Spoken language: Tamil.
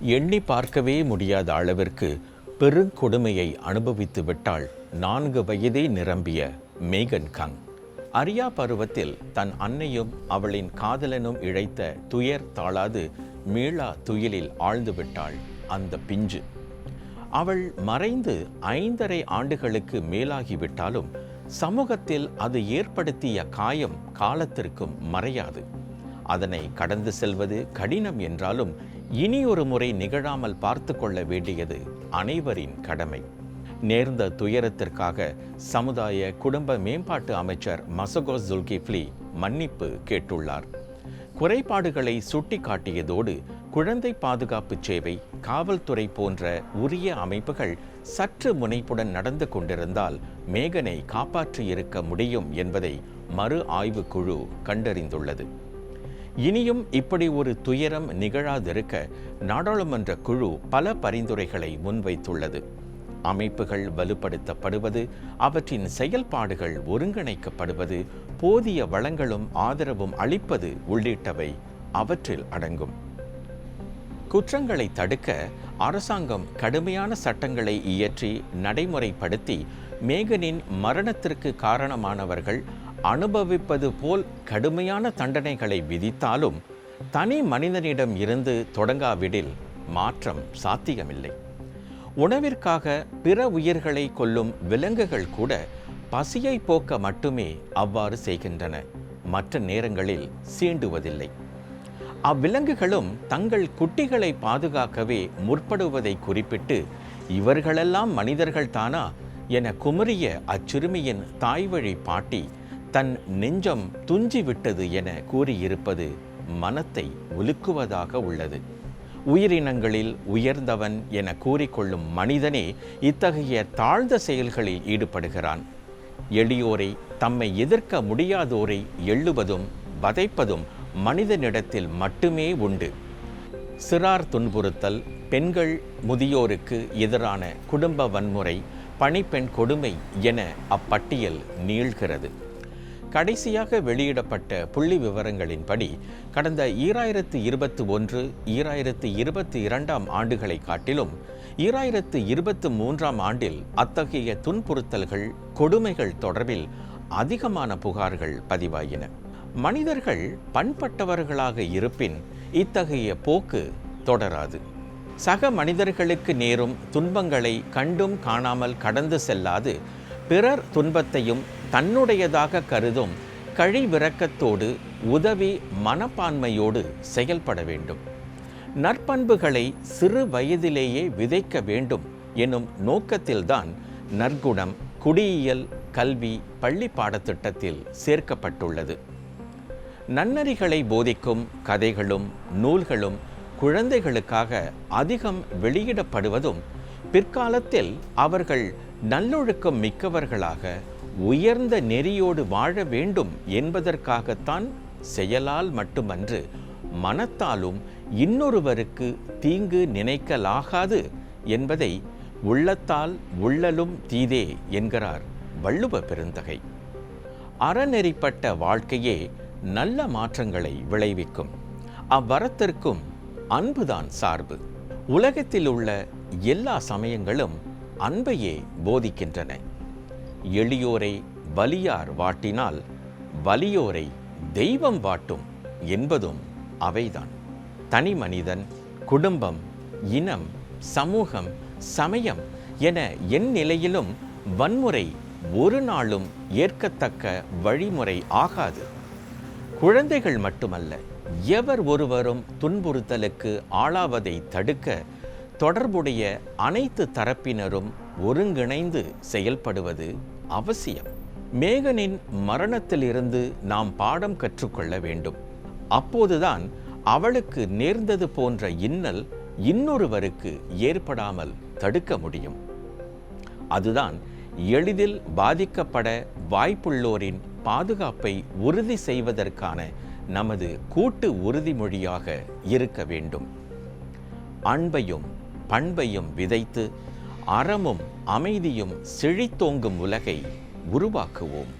எண்ணி பார்க்கவே முடியாத அளவிற்கு பெருங்கொடுமையை அனுபவித்து விட்டாள் நான்கு வயதே நிரம்பிய மேகன் கங். அரியா பருவத்தில் தன் அன்னையும் அவளின் காதலனும் இழைத்த துயர் தாழாது மீளா துயிலில் ஆழ்ந்து விட்டாள் அந்த பிஞ்சு. அவள் மறைந்து ஐந்தரை ஆண்டுகளுக்கு மேலாகிவிட்டாலும் சமூகத்தில் அது ஏற்படுத்திய காயம் காலத்திற்கும் மறையாது. அதனை கடந்து செல்வது கடினம் என்றாலும் இனியொரு முறை நிகழாமல் பார்த்து கொள்ள வேண்டியது அனைவரின் கடமை. நேர்ந்த துயரத்திற்காக சமுதாய குடும்ப மேம்பாட்டு அமைச்சர் மசகோ ஜுல்கிஃப்லி மன்னிப்பு கேட்டுள்ளார். குறைபாடுகளை சுட்டிக்காட்டியதோடு குழந்தை பாதுகாப்பு சேவை காவல்துறை போன்ற உரிய அமைப்புகள் சற்று முனைப்புடன் நடந்து கொண்டிருந்தால் மேகனை காப்பாற்றியிருக்க முடியும் என்பதை மறு ஆய்வுக்குழு கண்டறிந்துள்ளது. இனியும் இப்படி ஒரு துயரம் நிகழாதிருக்க நாடாளுமன்ற குழு பல பரிந்துரைகளை முன்வைத்துள்ளது. அமைப்புகள் வலுப்படுத்தப்படுவது அவற்றின் செயல்பாடுகள் ஒருங்கிணைக்கப்படுவது போதிய வளங்களும் ஆதரவும் அளிப்பது உள்ளிட்டவை அவற்றில் அடங்கும். குற்றங்களை தடுக்க அரசாங்கம் கடுமையான சட்டங்களை இயற்றி நடைமுறைப்படுத்தி மேகனின் மரணத்திற்கு காரணமானவர்கள் அனுபவிப்பது போல் கடுமையான தண்டனைகளை விதித்தாலும் தனி மனிதனிடம் இருந்து தொடங்காவிடில் மாற்றம் சாத்தியமில்லை. உணவிற்காக பிற உயிர்களை கொல்லும் விலங்குகள் கூட பசியை போக்க மட்டுமே அவ்வாறு செய்கின்றன. மற்ற நேரங்களில் சீண்டுவதில்லை. அவ்விலங்குகளும் தங்கள் குட்டிகளை பாதுகாக்கவே முற்படுவதை குறிப்பிட்டு இவர்களெல்லாம் மனிதர்கள் தானா என குமரிய அச்சிறுமியின் தாய்வழி பாட்டி தன் நெஞ்சம் துஞ்சி விட்டது என கூறியிருப்பது மனத்தை உலுக்குவதாக உள்ளது. உயிரினங்களில் உயர்ந்தவன் என கூறிக்கொள்ளும் மனிதனே இத்தகைய தாழ்ந்த செயல்களில் ஈடுபடுகிறான். எளியோரை தம்மை எதிர்க்க முடியாதோரை எள்ளுவதும் வதைப்பதும் மனிதனிடத்தில் மட்டுமே உண்டு. சிறார் துன்புறுத்தல் பெண்கள் முதியோருக்கு எதிரான குடும்ப வன்முறை பணிப்பெண் கொடுமை என அப்பட்டியல் நீள்கிறது. கடைசியாக வெளியிடப்பட்ட புள்ளி விவரங்களின்படி கடந்த ஈராயிரத்து இருபத்தி ஒன்று ஈராயிரத்து இருபத்தி இரண்டாம் ஆண்டுகளை காட்டிலும் ஈராயிரத்து இருபத்து மூன்றாம் ஆண்டில் அத்தகைய துன்புறுத்தல்கள் கொடுமைகள் தொடர்பில் அதிகமான புகார்கள் பதிவாயின. மனிதர்கள் பண்பட்டவர்களாக இருப்பின் இத்தகைய போக்கு தொடராது. சக மனிதர்களுக்கு நேரும் துன்பங்களை கண்டும் காணாமல் கடந்து செல்லாது பிறர் துன்பத்தையும் தன்னுடையதாக கருதும் கழிவிறக்கத்தோடு உதவி மனப்பான்மையோடு செயல்பட வேண்டும். நற்பண்புகளை சிறு வயதிலேயே விதைக்க வேண்டும் எனும் நோக்கத்தில்தான் நற்குணம் குடியியல் கல்வி பள்ளி பாடத்திட்டத்தில் சேர்க்கப்பட்டுள்ளது. நன்னறிகளை போதிக்கும் கதைகளும் நூல்களும் குழந்தைகளுக்காக அதிகம் வெளியிடப்படுவதும் பிற்காலத்தில் அவர்கள் நல்லொழுக்கம் மிக்கவர்களாக உயர்ந்த நெறியோடு வாழ வேண்டும் என்பதற்காகத்தான் செயலால் மட்டுமன்று மனத்தாலும் இன்னொருவருக்கு தீங்கு நினைக்கலாகாது என்பதை உள்ளத்தால் உள்ளலும் தீதே என்கிறார் வள்ளுவ பெருந்தகை. அறநெறிப்பட்ட வாழ்க்கையே நல்ல மாற்றங்களை விளைவிக்கும். அவ்வரத்திற்கும் அன்புதான் சார்பு. உலகத்தில் உள்ள எல்லா சமயங்களும் அன்பையே போதிக்கின்றன. எளியோரை வலியார் வாட்டினால் வலியோரை தெய்வம் வாட்டும் என்பதும் அவைதான். தனி மனிதன் குடும்பம் இனம் சமூகம் சமயம் என என் நிலையிலும் வன்முறை ஒரு நாளும் ஏற்கத்தக்க வழிமுறை ஆகாது. குழந்தைகள் மட்டுமல்ல எவர் ஒருவரும் துன்புறுத்தலுக்கு ஆளாவதை தடுக்க தொடர்புடைய அனைத்து தரப்பினரும் ஒருங்கிணைந்து செயல்படுவது அவசியம். மேகனின் மரணத்திலிருந்து நாம் பாடம் கற்றுக்கொள்ள வேண்டும். அப்போதுதான் அவளுக்கு நேர்ந்தது போன்ற இன்னல் இன்னொருவருக்கு ஏற்படாமல் தடுக்க முடியும். அதுதான் எளிதில் பாதிக்கப்பட வாய்ப்புள்ளோரின் பாதுகாப்பை உறுதி செய்வதற்கான நமது கூட்டு உறுதிமொழியாக இருக்க வேண்டும். அன்பையும் பண்பையும் விதைத்து அறமும் அமைதியும் செழித்தோங்கும் உலகை உருவாக்குவோம்.